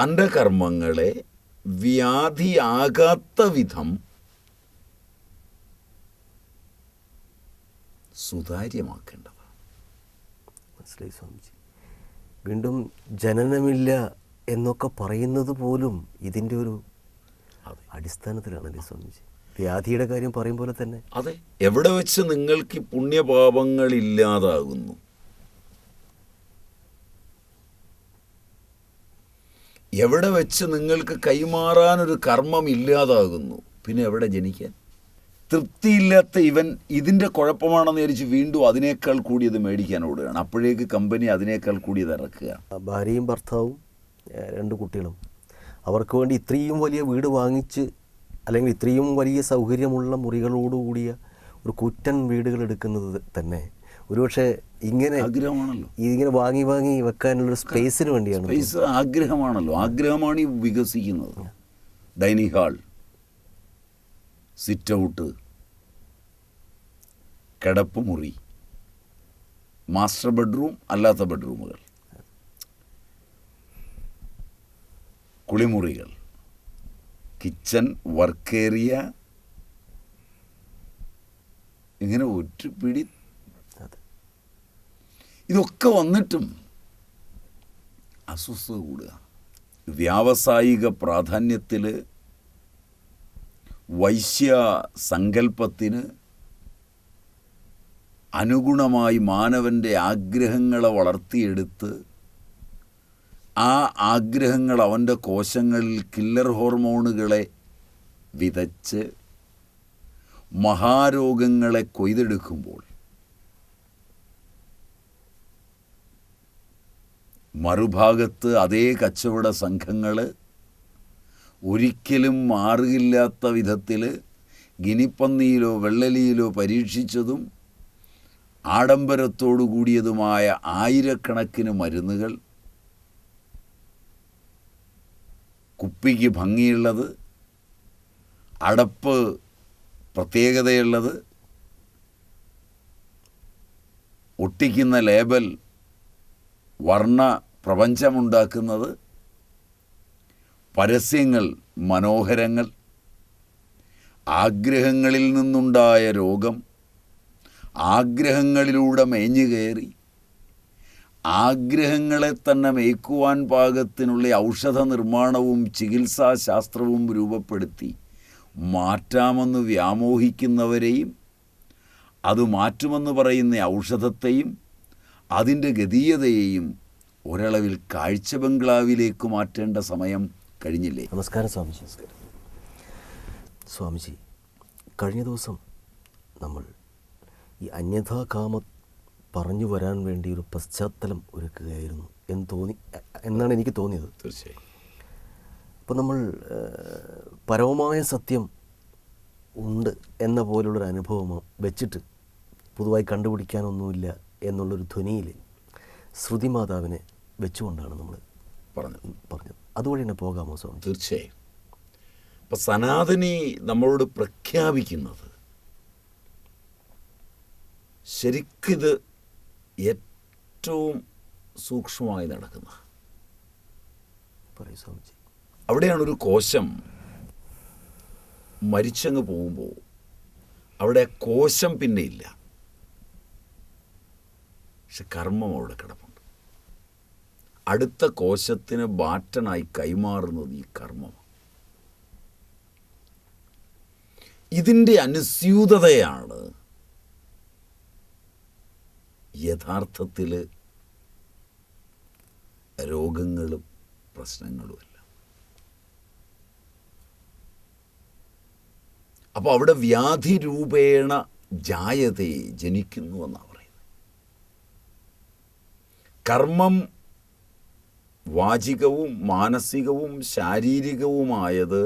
തന്റെ കർമ്മങ്ങളെ വ്യാധിയാകാത്ത വിധം സുതാര്യമാക്കേണ്ടതാണ് മനസ്സിലായി സ്വാമിജി. വീണ്ടും ജനനമില്ല എന്നൊക്കെ പറയുന്നത് പോലും ഇതിന്റെ ഒരു അടിസ്ഥാനത്തിലാണല്ലേ സ്വാമിജി? വ്യാധിയുടെ കാര്യം പറയും പോലെ തന്നെ. അതെ. എവിടെ വെച്ച് നിങ്ങൾക്ക് പുണ്യപാപങ്ങൾ ഇല്ലാതാകുന്നു? എവിടെ വെച്ച് നിങ്ങൾക്ക് കൈമാറാനൊരു കർമ്മം ഇല്ലാതാകുന്നു? പിന്നെ എവിടെ ജനിക്കാൻ? തൃപ്തിയില്ലാത്ത ഇവൻ ഇതിന്റെ കുഴപ്പമാണെന്ന് വിചാരിച്ച് വീണ്ടും അതിനേക്കാൾ കൂടി കൂടിയത് മേടിക്കാൻ ഓടുകയാണ്. അപ്പോഴേക്ക് കമ്പനി അതിനേക്കാൾ കൂടിയത് ഇറക്കുക. ആ ഭാര്യയും ഭർത്താവും രണ്ട് കുട്ടികളും. അവർക്ക് വേണ്ടി ഇത്രയും വലിയ വീട് വാങ്ങിച്ച് അല്ലെങ്കിൽ ഇത്രയും വലിയ സൗകര്യമുള്ള മുറികളോടുകൂടിയ ഒരു കുറ്റൻ വീടുകൾ എടുക്കുന്നത് തന്നെ. ഒരുപക്ഷെ ഇങ്ങനെ ആഗ്രഹമാണല്ലോ. ഇതിങ്ങനെ വാങ്ങി വാങ്ങി വെക്കാനുള്ള സ്പേസിന് വേണ്ടിയാണ് സ്പേസ് ആഗ്രഹമാണല്ലോ. ആഗ്രഹമാണ് ഈ വികസിക്കുന്നത്. ഡൈനിങ് ഹാൾ സിറ്റ് ഔട്ട് കിടപ്പ് മുറി മാസ്റ്റർ ബെഡ്റൂം അല്ലാത്ത ബെഡ്റൂമുകൾ കുളിമുറികൾ കിച്ചൺ വർക്ക് ഏരിയ ഇങ്ങനെ ഒരു പിടി ഇതൊക്കെ വന്നിട്ടും അസ്വസ്ഥത കൂടുക. വ്യാവസായിക പ്രാധാന്യത്തിൽ വൈശ്യ സങ്കല്പത്തിന് അനുഗുണമായി മാനവന്റെ ആഗ്രഹങ്ങളെ വളർത്തിയെടുത്ത് ആ ആഗ്രഹങ്ങൾ അവന്റെ കോശങ്ങളിൽ കില്ലർ ഹോർമോണുകളെ വിതച്ച് മഹാരോഗങ്ങളെ കൊയ്തെടുക്കുമ്പോൾ മറുഭാഗത്ത് അതേ കച്ചവട സംഘങ്ങൾ ഒരിക്കലും മാറുകില്ലാത്ത വിധത്തിൽ ഗിനിപ്പന്നിയിലോ വെള്ളലിയിലോ പരീക്ഷിച്ചതും ആഡംബരത്തോടു കൂടിയതുമായ ആയിരക്കണക്കിന് മരുന്നുകൾ കുപ്പിക്ക് ഭംഗിയുള്ളത് അടപ്പ് പ്രത്യേകതയുള്ളത് ഒട്ടിക്കുന്ന ലേബൽ വർണ പ്രപഞ്ചമുണ്ടാക്കുന്നത് പരസ്യങ്ങൾ മനോഹരങ്ങൾ ആഗ്രഹങ്ങളിൽ നിന്നുണ്ടായ രോഗം ആഗ്രഹങ്ങളിലൂടെ മേഞ്ഞു കയറി ആഗ്രഹങ്ങളെ തന്നെ മേക്കുവാൻ പാകത്തിനുള്ള ഔഷധ നിർമ്മാണവും ചികിത്സാശാസ്ത്രവും രൂപപ്പെടുത്തി മാറ്റാമെന്ന് വ്യാമോഹിക്കുന്നവരെയും അത് മാറ്റുമെന്ന് പറയുന്ന ഔഷധത്തെയും അതിന്റെ ഗതീയതയെയും ഒരളവിൽ കാഴ്ച ബംഗ്ലാവിലേക്ക് മാറ്റേണ്ട സമയം കഴിഞ്ഞില്ലേ? നമസ്കാരം സ്വാമിജി. നമസ്കാരം സ്വാമിജി കഴിഞ്ഞ ദിവസം നമ്മൾ ഈ അന്യഥാകാമ പറഞ്ഞു വരാൻ വേണ്ടി ഒരു പശ്ചാത്തലം ഒരുക്കുകയായിരുന്നു. എന്ന് തോന്നി എന്നാണ് എനിക്ക് തോന്നിയത്. തീർച്ചയായും. അപ്പോൾ നമ്മൾ പരമമായ സത്യം ഉണ്ട് എന്ന പോലുള്ളൊരു അനുഭവം വെച്ചിട്ട് പൊതുവായി കണ്ടുപിടിക്കാനൊന്നുമില്ല എന്നുള്ളൊരു ധ്വനിയിൽ ശ്രുതി മാതാവിനെ വെച്ചുകൊണ്ടാണ് നമ്മൾ പറഞ്ഞു പറഞ്ഞത്. അതുവഴി തന്നെ പോകാമോ സ്വാമി തീർച്ചയായും. അപ്പം സനാതനി നമ്മളോട് പ്രഖ്യാപിക്കുന്നത് ശരിക്കിത് ഏറ്റവും സൂക്ഷ്മമായി നടക്കുന്ന അവിടെയാണ് ഒരു കോശം മരിച്ചങ്ങ് പോകുമ്പോൾ അവിടെ കോശം പിന്നെ ഇല്ല. പക്ഷെ കർമ്മം അവിടെ കിടപ്പുണ്ട്. അടുത്ത കോശത്തിന് ബാറ്റനായി കൈമാറുന്നത് ഈ കർമ്മമാണ്. ഇതിന്റെ അനുസ്യൂതതയാണ് യഥാർത്ഥത്തിൽ രോഗങ്ങളും പ്രശ്നങ്ങളും അപ്പോൾ അവിടെ വ്യാധി രൂപേണ ജായതേ ജനിക്കുന്നു എന്നാണ്. കർമ്മം വാചികവും മാനസികവും ശാരീരികവുമായത്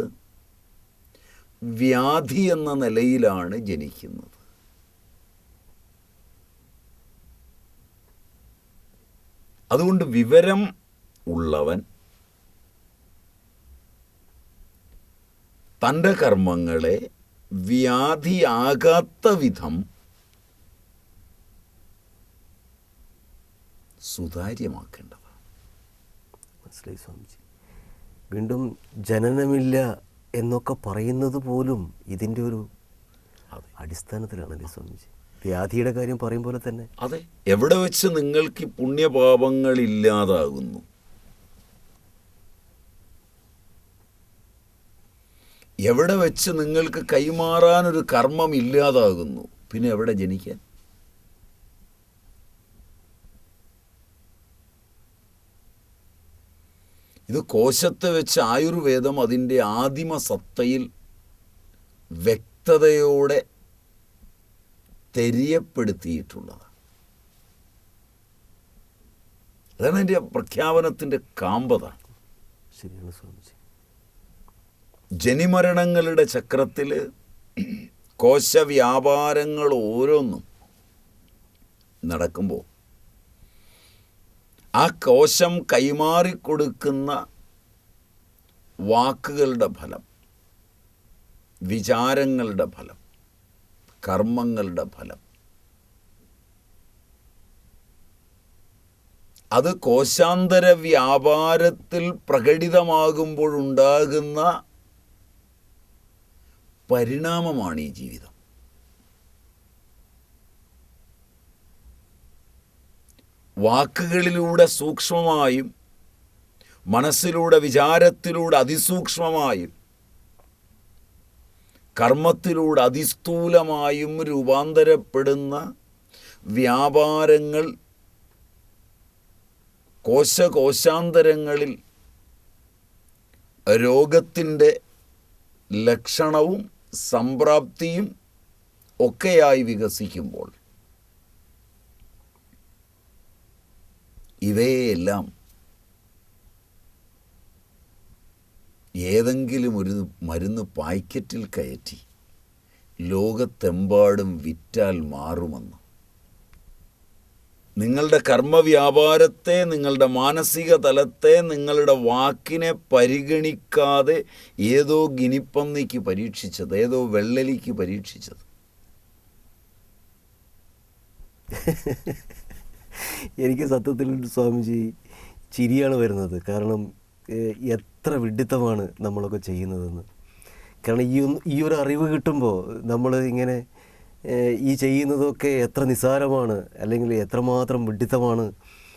വ്യാധി എന്ന നിലയിലാണ് ജനിക്കുന്നത്. അതുകൊണ്ട് വിവരം ഉള്ളവൻ തന്റെ കർമ്മങ്ങളെ വ്യാധിയാകാത്ത വിധം സുതാര്യമാക്കേണ്ടതാണ് മനസ്സിലായി സ്വാമിജി. വീണ്ടും ജനനമില്ല എന്നൊക്കെ പറയുന്നത് പോലും ഇതിന്റെ ഒരു അടിസ്ഥാനത്തിലാണല്ലേ സ്വാമിജി? വ്യാധിയുടെ കാര്യം പറയും പോലെ തന്നെ. അതെ. എവിടെ വെച്ച് നിങ്ങൾക്ക് പുണ്യപാപങ്ങൾ ഇല്ലാതാകുന്നു? എവിടെ വെച്ച് നിങ്ങൾക്ക് കൈമാറാനൊരു കർമ്മം ഇല്ലാതാകുന്നു? പിന്നെ എവിടെ ജനിക്കാൻ? ഇത് കോശത്തെ വെച്ച് ആയുർവേദം അതിന്റെ ആദിമ സത്തയിൽ വ്യക്തതയോടെ തെരിയപ്പെടുത്തിയിട്ടുള്ളതാണ്. അതാണ് എന്റെ പ്രഖ്യാപനത്തിന്റെ കാമ്പത. ശരിയാണ് സ്വാമിജി. ജനിമരണങ്ങളുടെ ചക്രത്തിൽ കോശവ്യാപാരങ്ങൾ ഓരോന്നും നടക്കുമ്പോൾ ആ കോശം കൈമാറിക്കൊടുക്കുന്ന വാക്കുകളുടെ ഫലം വിചാരങ്ങളുടെ ഫലം കർമ്മങ്ങളുടെ ഫലം. അത് കോശാന്തര വ്യാപാരത്തിൽ പ്രകടിതമാകുമ്പോഴുണ്ടാകുന്ന പരിണാമമാണ് ഈ ജീവിതം. വാക്കുകളിലൂടെ സൂക്ഷ്മമായും മനസ്സിലൂടെ വിചാരത്തിലൂടെ അതിസൂക്ഷ്മമായും കർമ്മത്തിലൂടെ അതിസ്ഥൂലമായും രൂപാന്തരപ്പെടുന്ന വ്യാപാരങ്ങൾ കോശകോശാന്തരങ്ങളിൽ രോഗത്തിന്റെ ലക്ഷണവും സംപ്രാപ്തിയും ഒക്കെയായി വികസിക്കുമ്പോൾ ഇവയെല്ലാം ഏതെങ്കിലും ഒരു മരുന്ന് പായ്ക്കറ്റിൽ കയറ്റി ലോകത്തെമ്പാടും വിറ്റാൽ മാറുമെന്ന്. നിങ്ങളുടെ കർമ്മവ്യാപാരത്തെ നിങ്ങളുടെ മാനസിക തലത്തെ നിങ്ങളുടെ വാക്കിനെ പരിഗണിക്കാതെ ഏതോ ഗിനിപ്പന്നിക്ക് പരീക്ഷിച്ചത് ഏതോ വെള്ളലിക്ക് പരീക്ഷിച്ചത്. എനിക്ക് സത്യത്തിൽ സ്വാമിജി ചിരിയാണ് വരുന്നത്. കാരണം എത്ര വിഡിത്തമാണ് നമ്മളൊക്കെ ചെയ്യുന്നതെന്ന്. കാരണം ഈ ഒന്ന് ഈ ഒരു അറിവ് കിട്ടുമ്പോൾ നമ്മൾ ഇങ്ങനെ ഈ ചെയ്യുന്നതൊക്കെ എത്ര നിസ്സാരമാണ് അല്ലെങ്കിൽ എത്രമാത്രം വിഡിത്തമാണ്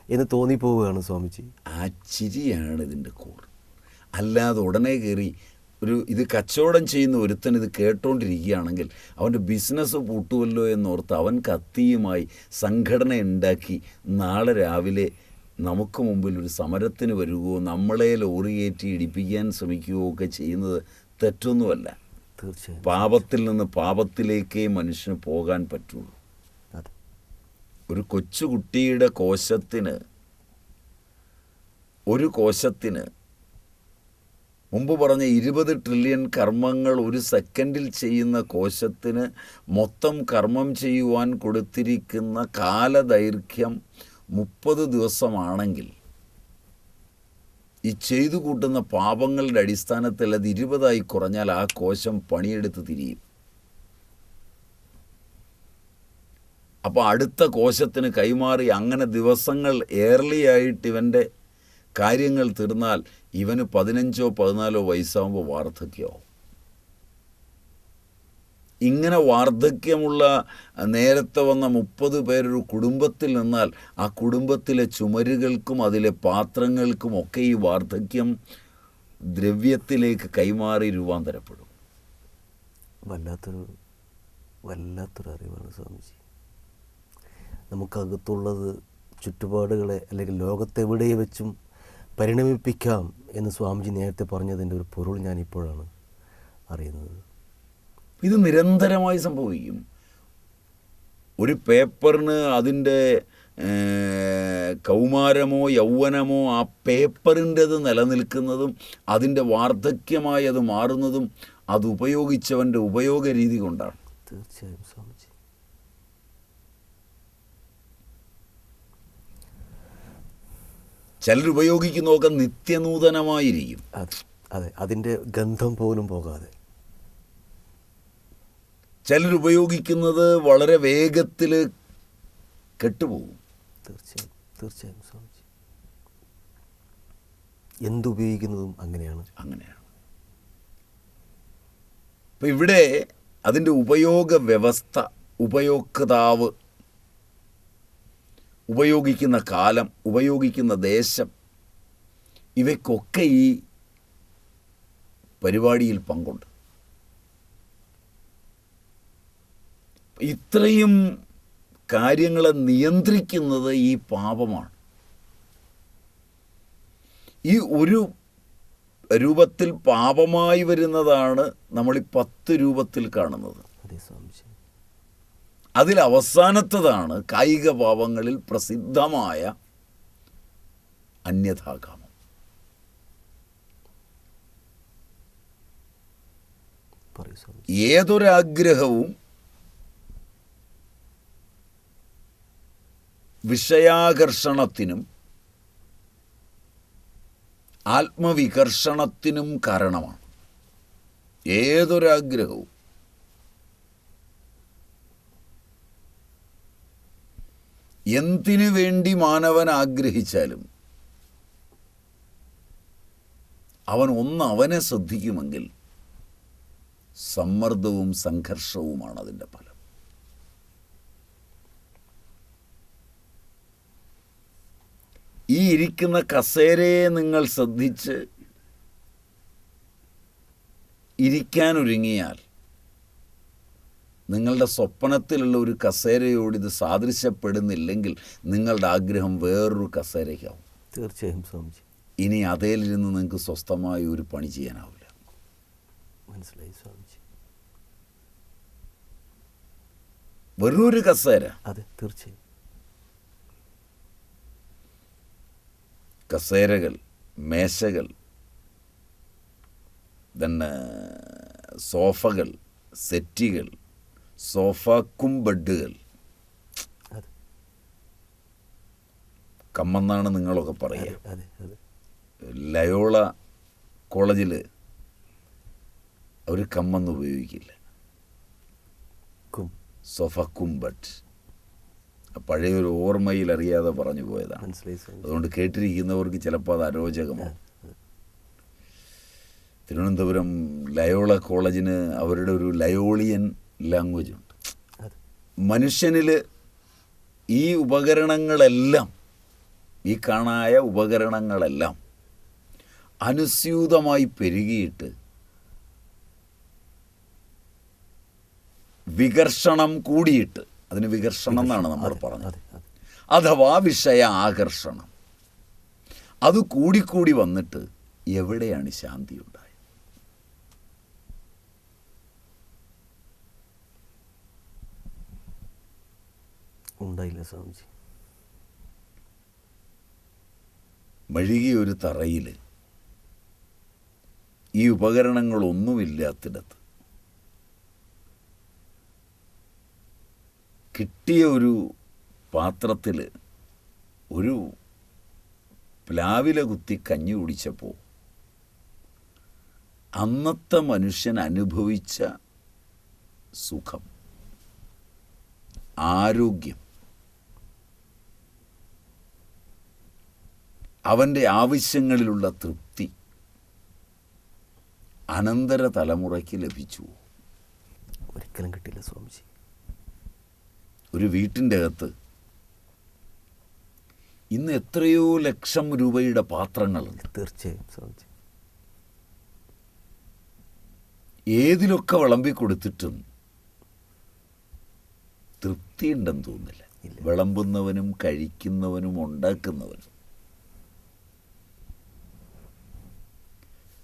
എന്ന് തോന്നിപ്പോവുകയാണ് സ്വാമിജി. ആ ചിരിയാണ് ഇതിന്റെ കൂർ. അല്ലാതെ ഉടനെ കയറി ഒരു ഇത് കച്ചവടം ചെയ്യുന്ന ഒരുത്തൻ ഇത് കേട്ടോണ്ടിരിക്കുകയാണെങ്കിൽ അവന്റെ ബിസിനസ് പൂട്ടുമല്ലോ എന്നോർത്ത് അവൻ കത്തിയുമായി സംഘടന ഉണ്ടാക്കി നാളെ രാവിലെ നമുക്ക് മുമ്പിൽ ഒരു സമരത്തിന് വരുകയോ നമ്മളെ ലോറി കയറ്റി ഇടിപ്പിക്കാൻ ശ്രമിക്കുകയോ ഒക്കെ ചെയ്യുന്നത് തെറ്റൊന്നുമല്ല. തീർച്ചയായും. പാപത്തിൽ നിന്ന് പാപത്തിലേക്കേ മനുഷ്യന് പോകാൻ പറ്റുള്ളൂ. ഒരു കൊച്ചുകുട്ടിയുടെ കോശത്തിന് ഒരു കോശത്തിന് മുമ്പ് പറഞ്ഞ ഇരുപത് ട്രില്യൺ കർമ്മങ്ങൾ ഒരു സെക്കൻഡിൽ ചെയ്യുന്ന കോശത്തിന് മൊത്തം കർമ്മം ചെയ്യുവാൻ കൊടുത്തിരിക്കുന്ന കാലദൈർഘ്യം മുപ്പത് ദിവസമാണെങ്കിൽ ഈ ചെയ്തു കൂട്ടുന്ന പാപങ്ങളുടെ അടിസ്ഥാനത്തിൽ അത് ഇരുപതായി കുറഞ്ഞാൽ ആ കോശം പണിയെടുത്ത് തിരിയും. അപ്പോൾ അടുത്ത കോശത്തിന് കൈമാറി അങ്ങനെ ദിവസങ്ങൾ ഏർലി ആയിട്ട് ഇവന്റെ കാര്യങ്ങൾ തീർന്നാൽ ഇവന് പതിനഞ്ചോ പതിനാലോ വയസ്സാകുമ്പോൾ വാർദ്ധക്യമാവും ഇങ്ങനെ വാർദ്ധക്യമുള്ള നേരത്തെ വന്ന മുപ്പത് പേരൊരു കുടുംബത്തിൽ നിന്നാൽ ആ കുടുംബത്തിലെ ചുമരുകൾക്കും അതിലെ പാത്രങ്ങൾക്കും ഒക്കെ ഈ വാർദ്ധക്യം ദ്രവ്യത്തിലേക്ക് കൈമാറി രൂപാന്തരപ്പെടും. വല്ലാത്തൊരു വല്ലാത്തൊരു അറിവാണ് സ്വാമിജി. നമുക്കകത്തുള്ളത് ചുറ്റുപാടുകളെ അല്ലെങ്കിൽ ലോകത്തെവിടെ വെച്ചും പരിണമിപ്പിക്കാം എന്ന് സ്വാമിജി നേരത്തെ പറഞ്ഞതിന്റെ ഒരു പൊരുൾ ഞാൻ ഇപ്പോഴാണ് അറിയുന്നത്. ഇത് നിരന്തരമായി സംഭവിക്കും. ഒരു പേപ്പറിന് അതിന്റെ കൗമാരമോ യൗവനമോ ആ പേപ്പറിന്റെത് നിലനിൽക്കുന്നതും അതിന്റെ വാർദ്ധക്യമായി അത് മാറുന്നതും അത് ഉപയോഗിച്ചവന്റെ ഉപയോഗ രീതി കൊണ്ടാണ്. തീർച്ചയായും സ്വാമിജി. ചിലർ ഉപയോഗിക്കുന്നതൊക്കെ നിത്യനൂതനമായിരിക്കും. അതെ അതെ അതിന്റെ ഗന്ധം പോലും പോകാതെ. ചിലർ ഉപയോഗിക്കുന്നത് വളരെ വേഗത്തിൽ കെട്ടുപോകും. തീർച്ചയായും തീർച്ചയായും സ്വാമിജി. എന്തുപയോഗിക്കുന്നതും അങ്ങനെയാണ്. അങ്ങനെയാണ്. അപ്പം ഇവിടെ അതിന്റെ ഉപയോഗ വ്യവസ്ഥ ഉപയോക്താവ് ഉപയോഗിക്കുന്ന കാലം ഉപയോഗിക്കുന്ന ദേശം ഇവയ്ക്കൊക്കെ ഈ പരിപാടിയിൽ പങ്കുണ്ട്. ഇത്രയും കാര്യങ്ങളെ നിയന്ത്രിക്കുന്നത് ഈ പാപമാണ്. ഈ ഒരു രൂപത്തിൽ പാപമായി വരുന്നതാണ് നമ്മൾ ഈ പത്ത് രൂപത്തിൽ കാണുന്നത് അതിൽ അവസാനത്തതാണ് കായിക പാപങ്ങളിൽ പ്രസിദ്ധമായ അന്യഥാകാമം ഏതൊരാഗ്രഹവും വിഷയാകർഷണത്തിനും ആത്മവികർഷണത്തിനും കാരണമാണ്. ഏതൊരാഗ്രഹവും എന്തിനു വേണ്ടി മാനവൻ ആഗ്രഹിച്ചാലും അവൻ ഒന്ന് അവനെ ശ്രദ്ധിക്കുമെങ്കിൽ സമ്മർദ്ദവും സംഘർഷവുമാണ് അതിന്റെ ഫലം. ഈ ഇരിക്കുന്ന കസേരയെ നിങ്ങൾ ശ്രദ്ധിച്ച് ഇരിക്കാനൊരുങ്ങിയാൽ നിങ്ങളുടെ സ്വപ്നത്തിലുള്ള ഒരു കസേരയോട് ഇത് സാദൃശ്യപ്പെടുന്നില്ലെങ്കിൽ നിങ്ങളുടെ ആഗ്രഹം വേറൊരു കസേരയ്ക്കാവും. തീർച്ചയായും സ്വാമിജി. ഇനി അതേലിരുന്ന് നിങ്ങൾക്ക് സ്വസ്ഥമായ ഒരു പണി ചെയ്യാനാവില്ല. മനസ്സിലായി സ്വാമിജി. വെറൊരു കസേര. അതെ തീർച്ചയായും. കസേരകൾ മേശകൾ തന്നെ സോഫകൾ സെറ്റികൾ സോഫാക്കും ബെഡുകൾ കമ്മന്നാണ് നിങ്ങളൊക്കെ പറയുക. ലയോള കോളേജിൽ അവർ കമ്മെന്ന് ഉപയോഗിക്കില്ല. കും സോഫക്കും ബട്ട് പഴയൊരു ഓർമ്മയിൽ അറിയാതെ പറഞ്ഞു പോയതാണ് അതുകൊണ്ട് കേട്ടിരിക്കുന്നവർക്ക് ചിലപ്പോൾ അത് അരോചകമാണ് തിരുവനന്തപുരം ലയോള കോളേജിന് അവരുടെ ഒരു ലയോളിയൻ ലാംഗ്വേജ് ഉണ്ട്. മനുഷ്യനിൽ ഈ ഉപകരണങ്ങളെല്ലാം ഈ കാണായ ഉപകരണങ്ങളെല്ലാം അനുസ്യൂതമായി പെരുകിയിട്ട് വികർഷണം കൂടിയിട്ട് അതിന് വികർഷണം എന്നാണ് നമ്മൾ പറഞ്ഞത്. അഥവാ വിഷയ ആകർഷണം. അത് കൂടിക്കൂടി വന്നിട്ട് എവിടെയാണ് ശാന്തി ഉണ്ടായത്? ഉണ്ടായില്ല സ്വാമിജി. മഴുകിയ ഒരു തറയിൽ ഈ ഉപകരണങ്ങളൊന്നുമില്ലാത്തിടത്ത് കിട്ടിയ ഒരു പാത്രത്തിൽ ഒരു പ്ലാവില കുത്തി കഞ്ഞി കുടിച്ചപ്പോൾ അന്നത്തെ മനുഷ്യൻ അനുഭവിച്ച സുഖം ആരോഗ്യം അവന്റെ ആവശ്യങ്ങളിലുള്ള തൃപ്തി അനന്തര തലമുറയ്ക്ക് ലഭിച്ചു. ഒരിക്കലും കിട്ടില്ല സ്വാമിജി. ഒരു വീട്ടിന്റെ അകത്ത് ഇന്ന് എത്രയോ ലക്ഷം രൂപയുടെ പാത്രങ്ങൾ തീർച്ചയായും സ്വാമിജി. ഏതിലൊക്കെ വിളമ്പി കൊടുത്തിട്ടും തൃപ്തിയുണ്ടെന്ന് തോന്നില്ല. വിളമ്പുന്നവനും കഴിക്കുന്നവനും ഉണ്ടാക്കുന്നവനും.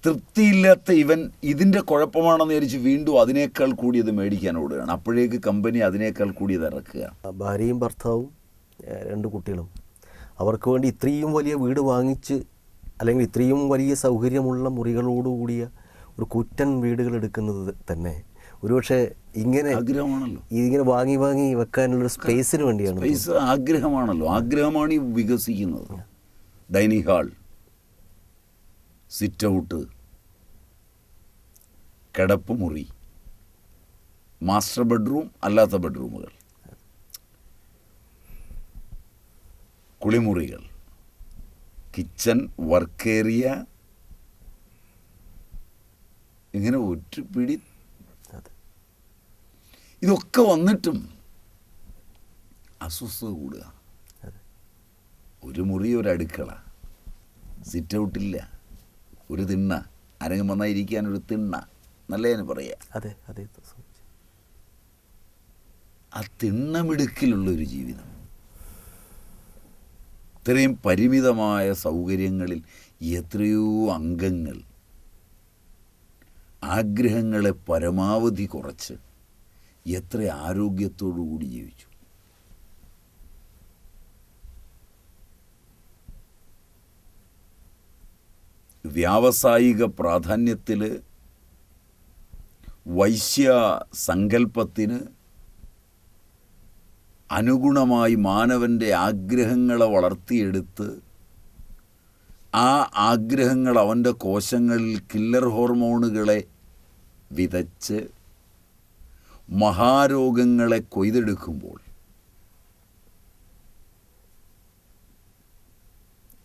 തൃപ്തിയില്ലാത്ത ഇവൻ ഇതിന്റെ കുഴപ്പമാണെന്ന് വിചാരിച്ച് വീണ്ടും അതിനേക്കാൾ കൂടിയത് മേടിക്കാൻ ഓടുകയാണ്. അപ്പോഴേക്ക് കമ്പനി അതിനേക്കാൾ കൂടിയത് ഇറക്കുക. ഭാര്യയും ഭർത്താവും രണ്ട് കുട്ടികളും. അവർക്ക് വേണ്ടി ഇത്രയും വലിയ വീട് വാങ്ങിച്ച് അല്ലെങ്കിൽ ഇത്രയും വലിയ സൗകര്യമുള്ള മുറികളോടുകൂടിയ ഒരു കുറ്റൻ വീടുകൾ എടുക്കുന്നത് തന്നെ ഒരുപക്ഷെ ഇങ്ങനെ ആഗ്രഹമാണല്ലോ. ഇതിങ്ങനെ വാങ്ങി വാങ്ങി വെക്കാനുള്ള സ്പേസിന് വേണ്ടിയാണ് സ്പേസ് ആഗ്രഹമാണല്ലോ. ആഗ്രഹമാണ് ഈ വികസിക്കുന്നത്. ഡൈനിങ് ഹാൾ സിറ്റ് ഔട്ട് കിടപ്പ് മുറി. മാസ്റ്റർ ബെഡ്റൂം അല്ലാത്ത ബെഡ്റൂമുകൾ. കുളിമുറികൾ. Kitchen work area. ഇങ്ങനെ ഒരു പിടി. ഇതൊക്കെ വന്നിട്ടും അസ്വസ്ഥത കൂടുക. ഒരു മുറി ഒരു അടുക്കള. സിറ്റ് ഔട്ടില്ല ഒരു തിണ്ണ. ആരെങ്കിലും വന്നാൽ ഇരിക്കാൻ ഒരു തിണ്ണ. നല്ലതിന് പറയുക. അതെ അതെ ആ തിണ്ണമിടുക്കിലുള്ള ഒരു ജീവിതം. ഇത്രയും പരിമിതമായ സൗകര്യങ്ങളിൽ എത്രയോ അംഗങ്ങൾ ആഗ്രഹങ്ങളെ പരമാവധി കുറച്ച് എത്ര ആരോഗ്യത്തോടു കൂടി ജീവിച്ചു. വ്യാവസായിക പ്രാധാന്യത്തിൽ വൈശ്യ സങ്കല്പത്തിന് അനുഗുണമായി മാനവന്റെ ആഗ്രഹങ്ങളെ വളർത്തിയെടുത്ത് ആ ആഗ്രഹങ്ങൾ അവന്റെ കോശങ്ങളിൽ കില്ലർ ഹോർമോണുകളെ വിതച്ച് മഹാരോഗങ്ങളെ കൊയ്തെടുക്കുമ്പോൾ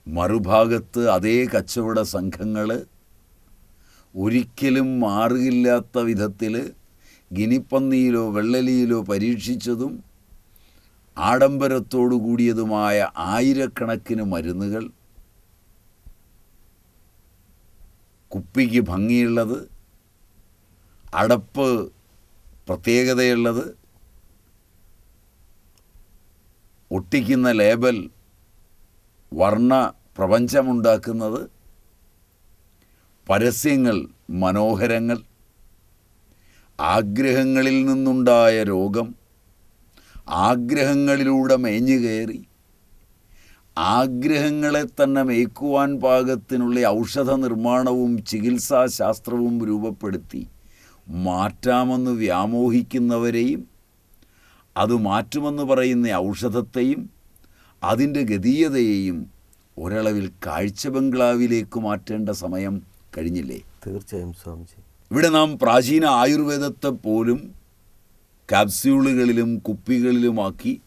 മറുഭാഗത്ത് അതേ കച്ചവട സംഘങ്ങൾ ഒരിക്കലും മാറുകില്ലാത്ത വിധത്തിൽ ഗിനിപ്പന്നിയിലോ വെള്ളലിയിലോ പരീക്ഷിച്ചതും ആഡംബരത്തോടു കൂടിയതുമായ ആയിരക്കണക്കിന് മരുന്നുകൾ കുപ്പിക്ക് ഭംഗിയുള്ളത് അടപ്പ് പ്രത്യേകതയുള്ളത് ഒട്ടിക്കുന്ന ലേബൽ വർണ പ്രപഞ്ചമുണ്ടാക്കുന്നത് പരസ്യങ്ങൾ മനോഹരങ്ങൾ ആഗ്രഹങ്ങളിൽ നിന്നുണ്ടായ രോഗം ആഗ്രഹങ്ങളിലൂടെ മേഞ്ഞു കയറി ആഗ്രഹങ്ങളെ തന്നെ മേക്കുവാൻ പാകത്തിനുള്ള ഔഷധ നിർമ്മാണവും ചികിത്സാശാസ്ത്രവും രൂപപ്പെടുത്തി മാറ്റാമെന്ന് വ്യാമോഹിക്കുന്നവരെയും അത് മാറ്റുമെന്ന് പറയുന്ന ഔഷധത്തെയും അതിന്റെ ഗതീയതയെയും ഒരളവിൽ കാഴ്ച ബംഗ്ലാവിലേക്ക് മാറ്റേണ്ട സമയം കഴിഞ്ഞില്ലേ? തീർച്ചയായും സ്വാമിജി. ഇവിടെ നാം പ്രാചീന ആയുർവേദത്തെ പോലും കാപ്സ്യൂളുകളിലും കുപ്പികളിലുമാക്കി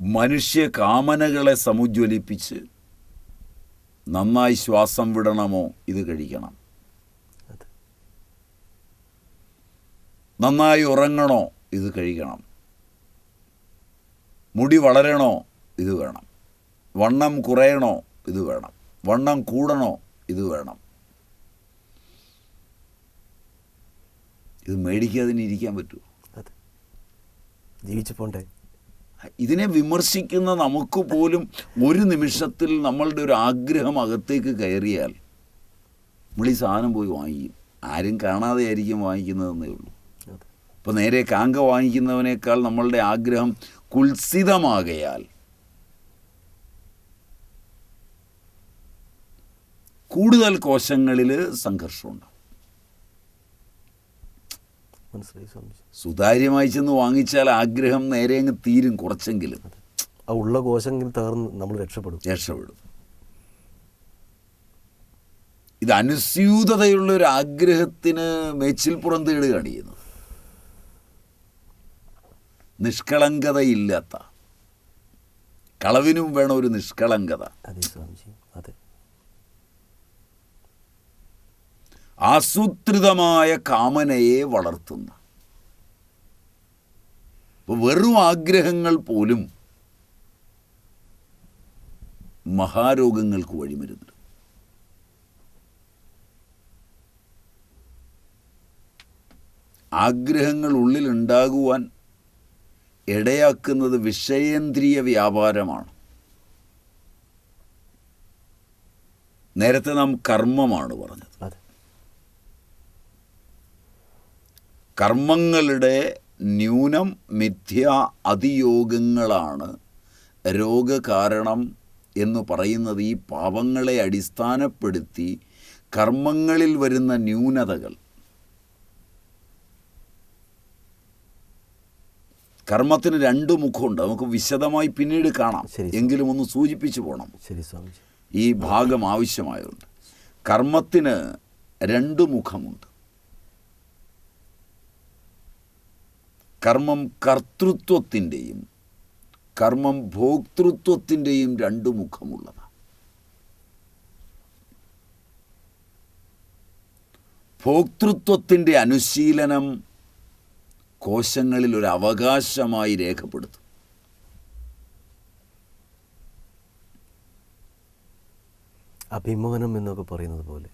മനുഷ്യ കാമനകളെ സമുജ്വലിപ്പിച്ച് നന്നായി ശ്വാസം വിടണമോ? ഇത് കഴിക്കണം. നന്നായി ഉറങ്ങണോ? ഇത് കഴിക്കണം. മുടി വളരണോ? ഇത് വേണം. വണ്ണം കുറയണോ? ഇത് വേണം. വണ്ണം കൂടണോ? ഇത് വേണം. ഇത് മേടിക്കാതെ ഇരിക്കാൻ പറ്റുമോ ജീവിച്ചു പോണ്ടേ? ഇതിനെ വിമർശിക്കുന്ന നമുക്ക് പോലും ഒരു നിമിഷത്തിൽ നമ്മളുടെ ഒരു ആഗ്രഹം അകത്തേക്ക് കയറിയാൽ നമ്മൾ ഈ സാധനം പോയി വാങ്ങിക്കും. ആരും കാണാതെ ആയിരിക്കും വാങ്ങിക്കുന്നതെന്നേ ഉള്ളൂ. അപ്പോൾ നേരെ കാങ്ക വാങ്ങിക്കുന്നവനേക്കാൾ നമ്മളുടെ ആഗ്രഹം കുൽസിതമാകയാൽ കൂടുതൽ കോശങ്ങളിൽ സംഘർഷമുണ്ട് മനസ്സിലായി സ്വാമിജി സുതാര്യമായി ചെന്ന് വാങ്ങിച്ചാൽ ആഗ്രഹം നേരെ അങ്ങ് തീരും കുറച്ചെങ്കിലും. ആ ഉള്ള കോശങ്ങൾ തകർന്ന് നമ്മൾ രക്ഷപ്പെടും. രക്ഷപ്പെടും. ഇത് അനുസ്യൂതതയുള്ള ഒരു ആഗ്രഹത്തിന് മേച്ചിൽ പുറന്തേടുകയാണ് ചെയ്യുന്നത് നിഷ്കളങ്കതയില്ലാത്ത. കളവിനും വേണം ഒരു നിഷ്കളങ്കത. അതെ സ്വാമിജി അതെ. ആസൂത്രിതമായ കാമനയെ വളർത്തുന്ന. വെറും ആഗ്രഹങ്ങൾ പോലും മഹാരോഗങ്ങൾക്ക് വഴിമരുന്നുണ്ട് ആഗ്രഹങ്ങൾ ഉള്ളിലുണ്ടാകുവാൻ ഇടയാക്കുന്നത് വിഷയേന്ദ്രിയ വ്യാപാരമാണ്. നേരത്തെ നാം കർമ്മമാണ് പറഞ്ഞത് അതെ കർമ്മങ്ങളുടെ ന്യൂനം മിഥ്യ അതിയോഗങ്ങളാണ് രോഗകാരണം എന്ന് പറയുന്നത് ഈ പാപങ്ങളെ അടിസ്ഥാനപ്പെടുത്തി കർമ്മങ്ങളിൽ വരുന്ന ന്യൂനതകൾ. കർമ്മത്തിന് രണ്ട് മുഖമുണ്ട്. നമുക്ക് വിശദമായി പിന്നീട് കാണാം. എങ്കിലും ഒന്ന് സൂചിപ്പിച്ചു പോകണം ഈ ഭാഗം ആവശ്യമായതുകൊണ്ട്. കർമ്മത്തിന് രണ്ട് മുഖമുണ്ട്. കർമ്മം കർത്തൃത്വത്തിന്റെയും കർമ്മം ഭോക്തൃത്വത്തിന്റെയും രണ്ടു മുഖമുള്ളതാണ്. ഭോക്തൃത്വത്തിന്റെ അനുശീലനം കോശങ്ങളിൽ ഒരു അവകാശമായി രേഖപ്പെടുത്തും. അഭിമാനം എന്നൊക്കെ പറയുന്നത് പോലെ.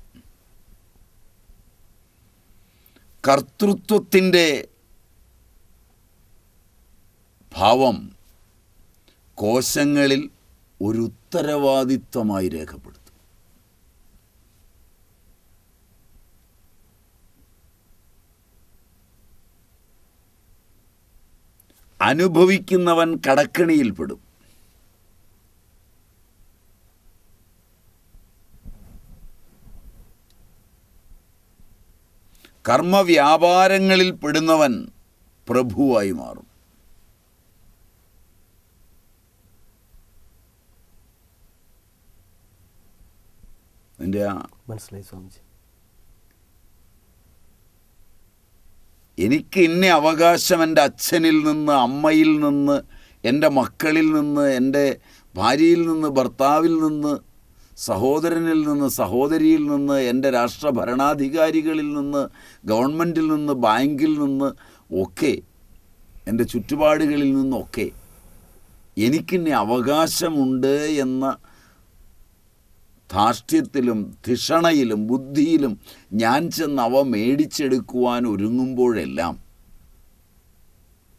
കർത്തൃത്വത്തിന്റെ ഭാവം കോശങ്ങളിൽ ഒരു ഉത്തരവാദിത്വമായി രേഖപ്പെടുത്തും. അനുഭവിക്കുന്നവൻ കടക്കണിയിൽപ്പെടും കർമ്മവ്യാപാരങ്ങളിൽ പെടുന്നവൻ പ്രഭുവായി മാറും. നിന്റെ ആ മനസ്സിലായി സ്വാമിജി. എനിക്ക് ഇന്ന അവകാശം എന്റെ അച്ഛനിൽ നിന്ന് അമ്മയിൽ നിന്ന് എന്റെ മക്കളിൽ നിന്ന് എന്റെ ഭാര്യയിൽ നിന്ന് ഭർത്താവിൽ നിന്ന് സഹോദരനിൽ നിന്ന് സഹോദരിയിൽ നിന്ന് എന്റെ രാഷ്ട്ര ഭരണാധികാരികളിൽ നിന്ന് ഗവൺമെന്റിൽ നിന്ന് ബാങ്കിൽ നിന്ന് ഒക്കെ എന്റെ ചുറ്റുപാടുകളിൽ നിന്നൊക്കെ എനിക്കിന്നെ അവകാശമുണ്ട് എന്ന ധാർഷ്ട്യത്തിലും ധിഷണയിലും ബുദ്ധിയിലും ഞാൻ ചെന്ന് അവ മേടിച്ചെടുക്കുവാൻ ഒരുങ്ങുമ്പോഴെല്ലാം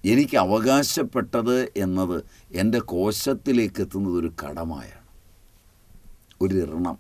എനിക്ക് അവകാശപ്പെട്ടത് എന്നത് എന്റെ കോശത്തിലേക്ക് എത്തുന്നത് ഒരു കടമായാണ് ഒരു ഋണം